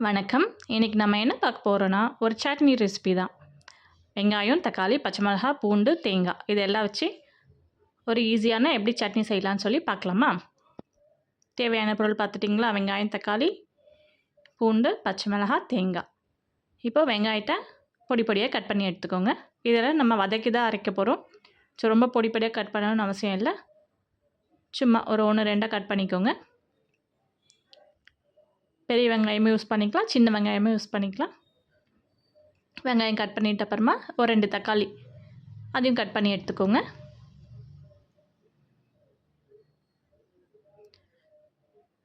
வணக்கம். இன்றைக்கி நம்ம என்ன பார்க்க போகிறோன்னா ஒரு சட்னி ரெசிபி தான். வெங்காயம் தக்காளி பச்சை மிளகா பூண்டு தேங்காய். இதெல்லாம் வச்சு ஒரு ஈஸியான எப்படி சட்னி செய்யலான்னு சொல்லி பார்க்கலாமா? தேவையான பொருள் பார்த்துட்டிங்களா? வெங்காயம் தக்காளி பூண்டு பச்சை மிளகா தேங்காய். இப்போ வெங்காயத்தை பொடி பொடியாக கட் பண்ணி எடுத்துக்கோங்க. இதில் நம்ம வதக்கி தான் அரைக்க போகிறோம் ஸோ ரொம்ப பொடி பொடியாக கட் பண்ணணும்னு அவசியம் இல்லை. சும்மா ஒரு ஒன்று ரெண்டாக கட் பண்ணிக்கோங்க. பெரிய வெங்காயமும் யூஸ் பண்ணிக்கலாம் சின்ன வெங்காயமும் யூஸ் பண்ணிக்கலாம். வெங்காயம் கட் பண்ணிட்ட அப்புறமா ஒரு ரெண்டு தக்காளி அதையும் கட் பண்ணி எடுத்துக்கோங்க.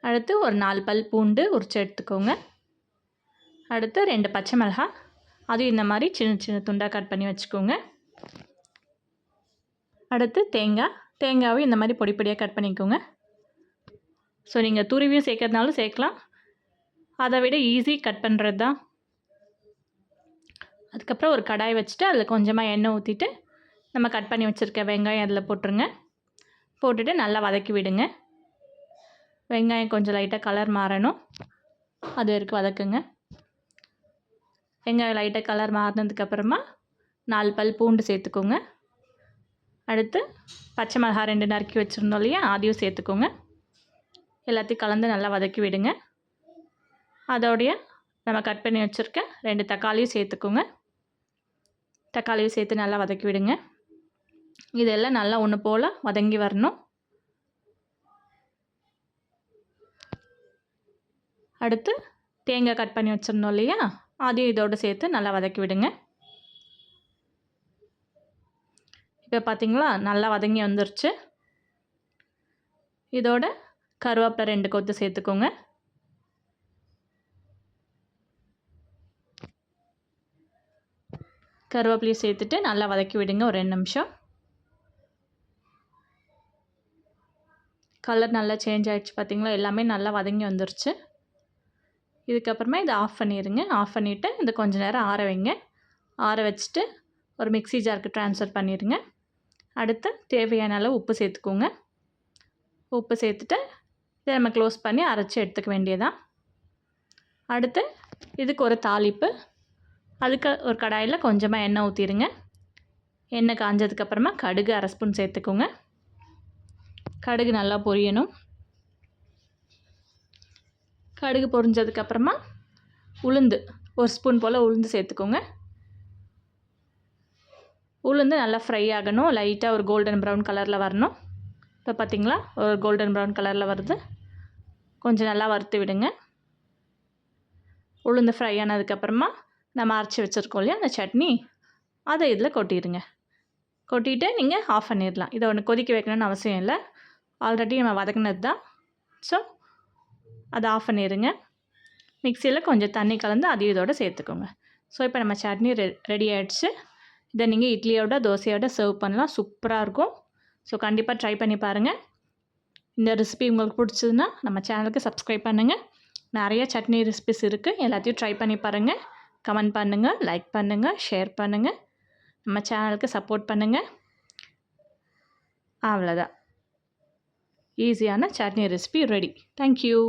அடுத்து ஒரு நாலு பல் பூண்டு உரிச்சு எடுத்துக்கோங்க. அடுத்து ரெண்டு பச்சை மிளகா அதுவும் இந்த மாதிரி சின்ன சின்ன துண்டாக கட் பண்ணி வச்சுக்கோங்க. அடுத்து தேங்காய் தேங்காயும் இந்த மாதிரி பொடி பொடியாக கட் பண்ணிக்கோங்க. ஸோ நீங்கள் துருவியும் சேர்க்கறதுனாலும் சேர்க்கலாம். அதை விட ஈஸி கட் பண்ணுறது தான் அதுக்கப்புறம் ஒரு கடாய் வச்சுட்டு அதில் கொஞ்சமாக எண்ணெய் ஊற்றிட்டு நம்ம கட் பண்ணி வச்சுருக்க வெங்காயம் அதில் போட்டுருங்க. போட்டுட்டு நல்லா வதக்கி விடுங்க. வெங்காயம் கொஞ்சம் லைட்டாக கலர் மாறணும். அது வரைக்கும் வதக்குங்க. வெங்காயம் லைட்டாக கலர் மாறினதுக்கப்புறமா நாலு பல் பூண்டு சேர்த்துக்கோங்க. அடுத்து பச்சை மிளகா ரெண்டு நறுக்கி வச்சுருந்தோம் இல்லையா? அதையும் சேர்த்துக்கோங்க. எல்லாத்தையும் கலந்து நல்லா வதக்கி விடுங்க. அதோடைய நம்ம கட் பண்ணி வச்சுருக்க ரெண்டு தக்காளியும் சேர்த்துக்கோங்க. தக்காளியும் சேர்த்து நல்லா வதக்கி விடுங்க. இதெல்லாம் நல்லா ஒன்று போல் வதங்கி வரணும். அடுத்து தேங்காய் கட் பண்ணி வச்சுருந்தோம் இல்லையா? அதையும் இதோடு சேர்த்து நல்லா வதக்கி விடுங்க. இப்போ பார்த்திங்களா நல்லா வதங்கி வந்துருச்சு. இதோட கருவேப்பிலை ரெண்டு கொத்து சேர்த்துக்கோங்க. கருவேப்பிலையும் சேர்த்துட்டு நல்லா வதக்கி விடுங்க ஒரு ரெண்டு நிமிஷம். கலர் நல்லா சேஞ்ச் ஆகிடுச்சு பார்த்திங்களா எல்லாமே நல்லா வதங்கி வந்துருச்சு. இதுக்கப்புறமா இதை ஆஃப் பண்ணிடுங்க ஆஃப் பண்ணிவிட்டு இதை கொஞ்சம் நேரம் ஆற வைங்க. ஆற வச்சுட்டு ஒரு மிக்சி ஜாருக்கு ட்ரான்ஸ்ஃபர் பண்ணிடுங்க அடுத்து தேவையான அளவு உப்பு சேர்த்துக்கோங்க. உப்பு சேர்த்துட்டு இதை நம்ம க்ளோஸ் பண்ணி அரைச்சி எடுத்துக்க வேண்டியதான் அடுத்து இதுக்கு ஒரு தாளிப்பு. அதுக்கு ஒரு கடாயில் கொஞ்சமாக எண்ணெய் ஊற்றிடுங்க எண்ணெய் காஞ்சதுக்கப்புறமா கடுகு அரை ஸ்பூன் சேர்த்துக்கோங்க. கடுகு நல்லா பொரியணும். கடுகு பொரிஞ்சதுக்கப்புறமா உளுந்து ஒரு ஸ்பூன் போல் உளுந்து சேர்த்துக்கோங்க. உளுந்து நல்லா ஃப்ரை ஆகணும். லைட்டாக ஒரு கோல்டன் ப்ரௌன் கலரில் வரணும். இப்போ பார்த்திங்களா ஒரு கோல்டன் ப்ரௌன் கலரில் வருது. கொஞ்சம் நல்லா வறுத்து விடுங்க. உளுந்து ஃப்ரை ஆனதுக்கப்புறமா நம்ம அரைச்சி வச்சுருக்கோம் இல்லையா அந்த சட்னி? அதை இதில் கொட்டிடுங்க. கொட்டிட்டு நீங்கள் ஆஃப் பண்ணிடலாம். இதை ஒன்று கொதிக்க வைக்கணும்னு அவசியம் இல்லை. ஆல்ரெடி நம்ம வதக்கினது தான் ஸோ அதை ஆஃப் பண்ணிடுங்க. மிக்சியில் கொஞ்சம் தண்ணி கலந்து அதையும் இதோட சேர்த்துக்கோங்க. ஸோ இப்போ நம்ம சட்னி ரெ ரெடி ஆகிடுச்சு இதை நீங்கள் இட்லியோட தோசையோட சர்வ் பண்ணலாம். சூப்பராக இருக்கும். ஸோ கண்டிப்பாக ட்ரை பண்ணி பாருங்கள் இந்த ரெசிபி உங்களுக்கு பிடிச்சதுன்னா நம்ம சேனலுக்கு சப்ஸ்கிரைப் பண்ணுங்கள் நிறைய சட்னி ரெசிபிஸ் இருக்குது எல்லாத்தையும் ட்ரை பண்ணி பாருங்கள் கமெண்ட் பண்ணுங்கள் லைக் பண்ணுங்கள் ஷேர் பண்ணுங்கள் நம்ம சேனலுக்கு சப்போர்ட் பண்ணுங்கள் அவ்வளோதான் ஈஸியான சட்னி ரெசிபி ரெடி. தேங்க்யூ